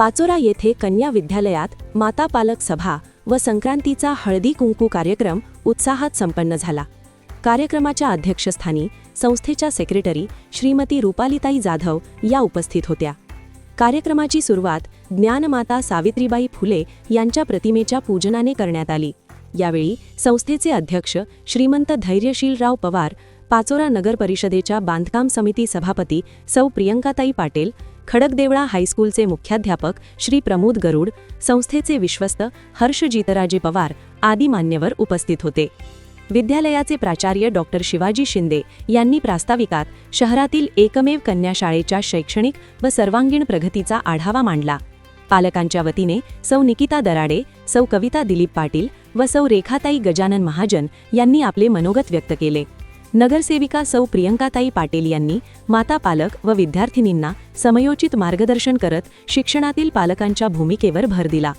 पाचोरा येथे कन्या विद्यालयात माता पालक सभा व संक्रांतीचा हळदी कुंकू कार्यक्रम उत्साहात संपन्न झाला. कार्यक्रमाच्या अध्यक्षस्थानी संस्थेच्या सेक्रेटरी श्रीमती रुपालिताई जाधव या उपस्थित होत्या. कार्यक्रमाची सुरुवात ज्ञानमाता सावित्रीबाई फुले यांच्या प्रतिमेच्या पूजनाने करण्यात आली. यावेळी संस्थेचे अध्यक्ष श्रीमंत धैर्यशीलराव पवार पाचोरा नगर परिषदेच्या बांधकाम समिती सभापती सौ प्रियंकाताई पाटील खडकदेवळा हायस्कूलचे मुख्याध्यापक श्री प्रमोद गरुड संस्थेचे विश्वस्त हर्ष जीतराजे पवार आदी मान्यवर उपस्थित होते. विद्यालयाचे प्राचार्य डॉक्टर शिवाजी शिंदे यांनी प्रास्ताविकात शहरातील एकमेव कन्या शाळेच्या शैक्षणिक व सर्वांगीण प्रगतीचा आढावा मांडला. पालकांच्या वतीने सौ निकिता दराडे सौ कविता दिलीप पाटील व सौ रेखाताई गजानन महाजन यांनी आपले मनोगत व्यक्त केले. नगरसेविका सौ प्रियंकाताई पाटील यांनी माता पालक व विद्यार्थिनींना समयोचित मार्गदर्शन करत शिक्षणातील पालकांच्या भूमिकेवर भर दिला.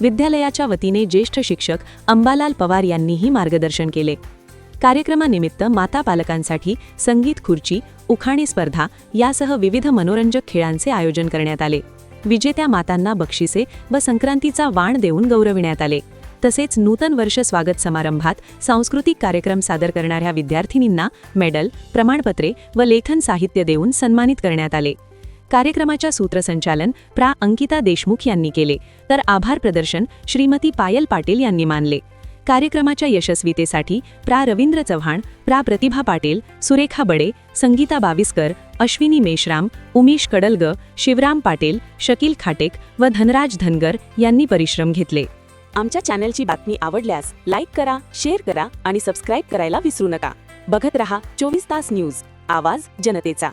विद्यालयाच्या वतीने ज्येष्ठ शिक्षक अंबालाल पवार यांनीही मार्गदर्शन केले. कार्यक्रमानिमित्त माता पालकांसाठी संगीत खुर्ची उखाणी स्पर्धा यासह विविध मनोरंजक खेळांचे आयोजन करण्यात आले. विजेत्या मातांना बक्षिसे व संक्रांतीचा वाण देऊन गौरविण्यात आले. तसेच नूतन वर्ष स्वागत समारंभात सांस्कृतिक कार्यक्रम सादर करणाऱ्या विद्यार्थिनींना मेडल प्रमाणपत्रे व लेखन साहित्य देऊन सन्मानित करण्यात आले. कार्यक्रमाच्या सूत्रसंचालन प्रा. अंकिता देशमुख यांनी केले. तर आभार प्रदर्शन श्रीमती पायल पाटील यांनी मानले. कार्यक्रमाच्या यशस्वीतेसाठी प्रा. रवींद्र चव्हाण प्रा. प्रतिभा पाटील सुरेखा बडे संगीता बाविस्कर अश्विनी मेश्राम उमेश कडलग शिवराम पाटील शकील खाटेक व धनराज धनगर यांनी परिश्रम घेतले. आमच्या चॅनलची बातमी आवडल्यास लाईक करा शेअर करा आणि सबस्क्राईब करायला विसरू नका. बघत रहा चोवीस तास न्यूज. आवाज जनतेचा.